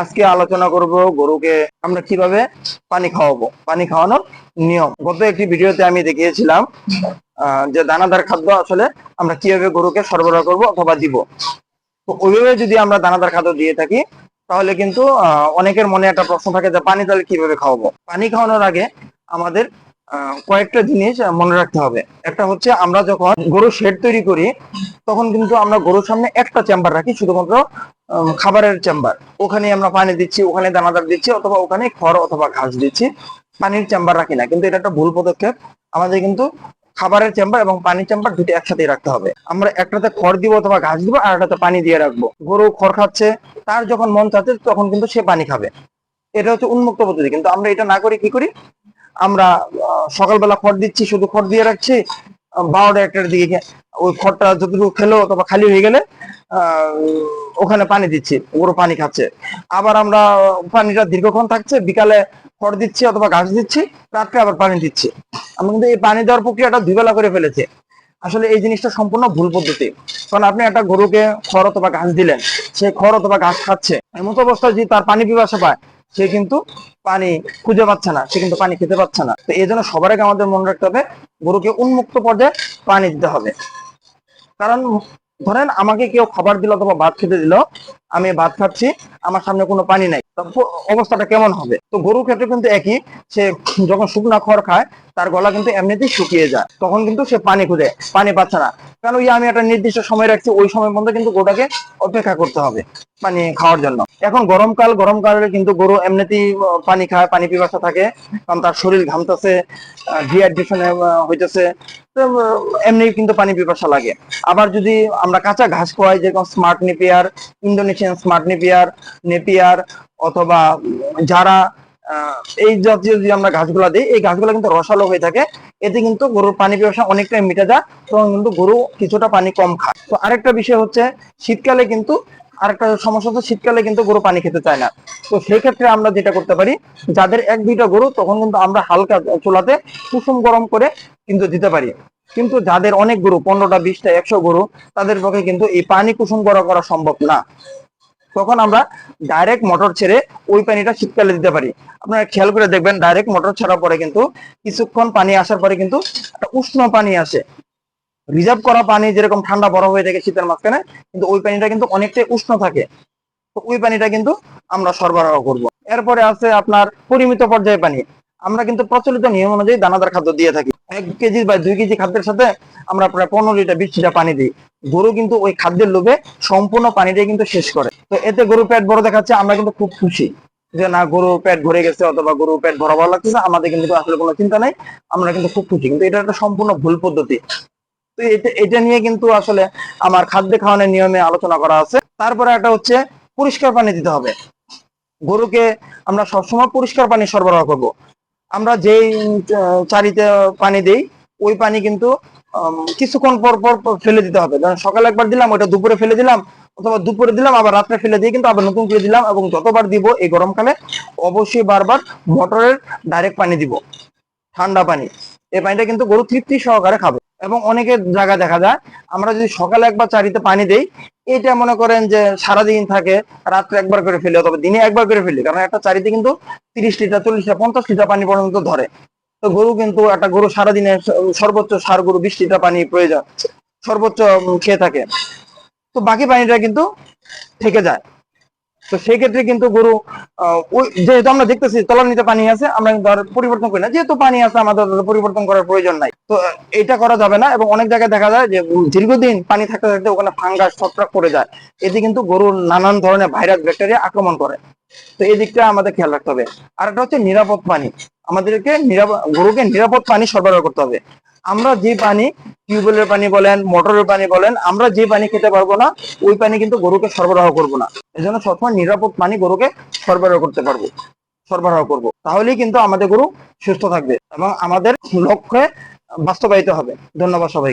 আজকে আলোচনা করব গরুকে আমরা কীভাবে পানি খাওয়াবো। পানি খাওয়ানোর নিয়ম। গত একটি ভিডিওতে আমি দেখিয়েছিলাম যে দানাদার খাদ্য আসলে আমরা কীভাবে গরুকে সরবরাহ করব অথবা দিব। তো ওইভাবে যদি আমরা দানাদার খাদ্য দিয়ে থাকি, তাহলে কিন্তু অনেকের মনে একটা প্রশ্ন থাকে যে পানি তাহলে কীভাবে খাওয়াবো? পানি খাওয়ানোর আগে আমাদের কয়েকটা জিনিস মনে রাখতে হবে। একটা হচ্ছে আমরা যখন গরু শেড তৈরি করি, তখন কিন্তু আমরা গরুর সামনে একটা চেম্বার রাখি, শুধুমাত্র খাবারের চেম্বার ওখানে আমরা পানি দিচ্ছি, ওখানে দানাদার দিচ্ছি, অথবা ওখানে খড় অথবা ঘাস দিচ্ছি। পানির চেম্বার রাখি না, কিন্তু এটা একটা ভুল পদক্ষেপ। আমাদের কিন্তু খাবারের চেম্বার এবং পানির চেম্বার দুটো একসাথে রাখতে হবে। আমরা একটাতে খড় দিব অথবা ঘাস দিব, আর একটাতে পানি দিয়ে রাখব। গরু খড় খাচ্ছে, তার যখন মন চাচ্ছে, তখন কিন্তু সে পানি খাবে। এটা হচ্ছে উন্মুক্ত পদ্ধতি, কিন্তু আমরা এটা না করে কি করি? আমরা সকালবেলা খড় দিচ্ছি, শুধু খড় দিয়ে রাখছি। বারোটা একটার দিকে ওই খড়টা যতটুকু খেলো, অথবা খালি হয়ে গেলে ওখানে পানি দিচ্ছি, গরু পানি খাচ্ছে। আবার আমরা পানিটা দীর্ঘক্ষণ থাকছে, বিকালে খড় দিচ্ছি অথবা ঘাস দিচ্ছি, রাত্রে আবার পানি দিচ্ছি। আমরা কিন্তু এই পানি দেওয়ার প্রক্রিয়াটা দুই বেলা করে ফেলেছে। আসলে এই জিনিসটা সম্পূর্ণ ভুল পদ্ধতি। কারণ আপনি একটা গরুকে খড় অথবা ঘাস দিলেন, সে খড় অথবা ঘাস খাচ্ছে। এমত অবস্থায় যদি তার পানি পিপাসা পায়। সে কিন্তু পানি খুঁজে পাচ্ছে না, সে কিন্তু পানি খেতে পাচ্ছে না। তো এই জন্য সবার আগে আমাদের মনে রাখতে হবে, গরুকে উন্মুক্ত পর্যায়ে পানি দিতে হবে। কারণ ধরেন আমাকে কেউ খাবার দিল অথবা ভাত খেতে দিল, আমি ভাত খাচ্ছি, আমার সামনে কোনো পানি নাই অবস্থাটা কেমন হবে? তো গরুর ক্ষেত্রে কিন্তু একই, সে যখন শুকনা খড় খায়, তার গলা কিন্তু এমনিতেই শুকিয়ে যায়, তখন কিন্তু সে পানি খুঁজে, পানি পাচ্ছে না। কারণ ওই আমি একটা নির্দিষ্ট সময় রাখছি, ওই সময় মধ্যে কিন্তু গোটাকে অপেক্ষা করতে হবে পানি খাওয়ার জন্য। এখন গরমকাল গরমকালে কিন্তু গরু এমনিতেই পানি খায়, পানি পিপাসা থাকে। কারণ তার শরীর ঘামতেছে ডিহাইড্রেশনে হইতেছে। এমনি কিন্তু পানি পিপাসা লাগে। আবার যদি আমরা কাঁচা ঘাস খোয়াই, যেরকম smart Napier Indonesian smart Napier Napier অথবা যারা এই জাতীয় যদি আমরা ঘাসগুলা দিই, এই ঘাসগুলো কিন্তু রসালো হয়ে থাকে। এতে কিন্তু গরুর পানি পিপাসা অনেকটাই মিটে যায়, তখন কিন্তু গরু কিছুটা পানি কম খায়। তো আরেকটা বিষয় হচ্ছে, শীতকালে কিন্তু আরেকটা সমস্যা হচ্ছে শীতকালে কিন্তু গরু পানি খেতে চায় না। তো সেই ক্ষেত্রে আমরা যেটা করতে পারি, যাদের এক দুইটা গরু, তখন কিন্তু আমরা হালকা চুলাতে কুসুম গরম করে কিন্তু দিতে পারি। কিন্তু যাদের অনেক গরু, পনেরোটা, বিশটা, একশো গরু, তাদের পক্ষে কিন্তু এই পানি কুসুম গরম করা সম্ভব না। তখন আমরা ডাইরেক্ট মোটর ছেড়ে ওই পানিটা শীতকালে দিতে পারি। আপনারা খেয়াল করে দেখবেন ডাইরেক্ট মোটর ছাড়ার পরে কিন্তু কিছুক্ষণ পানি আসার পরে কিন্তু একটা উষ্ণ পানি আসে। রিজার্ভ করা পানি যেরকম ঠান্ডা বরফ হয়ে থাকে শীতের মাঝখানে, কিন্তু ওই পানিটা কিন্তু অনেকটাই উষ্ণ থাকে। তো ওই পানিটা কিন্তু আমরা সরবরাহ করব। এরপরে আছে আপনার পরিমিত পর্যায়ে পানি। আমরা কিন্তু প্রচলিত নিয়ম অনুযায়ী দানাদার খাদ্য দিয়ে থাকি। এক কেজি বা দুই কেজি খাদ্যের সাথে আমরা প্রায় পনেরো লিটার বিশ লিটার পানি দিই। গরু কিন্তু ওই খাদ্যের লোভে সম্পূর্ণ পানিটাই কিন্তু শেষ করে। তো এতে গরু পেট বড় দেখাচ্ছে, আমরা কিন্তু খুব খুশি যে না, গরু পেট ভরে গেছে অথবা গরু পেট ভরা ভালো লাগতেছে, আমাদের কিন্তু আসলে কোনো চিন্তা নাই, আমরা কিন্তু খুব খুশি। কিন্তু এটা একটা সম্পূর্ণ ভুল পদ্ধতি। তো এটা নিয়ে কিন্তু আসলে আমার খাদ্য খাওয়ানোর নিয়মে আলোচনা করা আছে। তারপরে একটা হচ্ছে পরিষ্কার পানি দিতে হবে। গরুকে আমরা সবসময় পরিষ্কার পানি সরবরাহ করব। আমরা যেই চারিতে পানি দেই, ওই পানি কিন্তু কিছুক্ষণ পর পর ফেলে দিতে হবে। ধরেন সকালে একবার দিলাম ওটা দুপুরে ফেলে দিলাম, অথবা দুপুরে দিলাম, আবার রাত্রে ফেলে দিয়ে কিন্তু আবার নতুন করে দিলাম এবং যতবার দিব এই গরমকালে অবশ্যই বারবার মোটরের ডাইরেক্ট পানি দিব। ঠান্ডা পানি। এই পানিটা কিন্তু গরু তৃপ্তি সহকারে খাবে। এবং অনেকের জায়গা দেখা যায়। আমরা যদি সকালে একবার চারিতে পানি দেই, এটা মনে করেন যে সারাদিন থাকে, রাত্রে একবার করে ফেলি, অথবা দিনে একবার করে ফেলি, কারণ একটা চারিতে কিন্তু তিরিশ লিটার, চল্লিশ লিটার, পঞ্চাশ লিটার পানি পর্যন্ত ধরে। তো গরু কিন্তু একটা গরু সারাদিনে সর্বোচ্চ সার গরু বিশ লিটার পানি প্রয়োজন, সর্বোচ্চ খেয়ে থাকে। তো বাকি পানিটা কিন্তু থেকে যায়। তো সেই ক্ষেত্রে কিন্তু গরু যেহেতু আমরা দেখতেছি তলানিতে পানি আছে, আমরা কিন্তু আর পরিবর্তন করি না। যেহেতু পানি আছে, আমাদের পরিবর্তন করার প্রয়োজন নাই। তো এটা করা যাবে না এবং অনেক জায়গায় দেখা যায় যে দীর্ঘদিন পানি থাকতে থাকতে ওখানে ফাঙ্গাস, ছত্রাক পড়ে যায়। এতে কিন্তু গরুর নানান ধরনের ভাইরাস, ব্যাকটেরিয়া আক্রমণ করে। তো এই দিকটা আমাদের খেয়াল রাখতে হবে। আর একটা হচ্ছে নিরাপদ পানি। আমাদেরকে গরুকে নিরাপদ পানি সরবরাহ করতে হবে। আমরা যে পানি টিউবওয়েলের পানি বলেন, মোটরের পানি বলেন, আমরা যে পানি খেতে পারব না, ওই পানি কিন্তু গরুকে সরবরাহ করব না। এই এজন্য সবসময় নিরাপদ পানি গরুকে সরবরাহ করতে পারব, সরবরাহ করব। তাহলেই কিন্তু আমাদের গরু সুস্থ থাকবে এবং আমাদের লক্ষ্যে বাস্তবায়িত হবে। ধন্যবাদ সবাই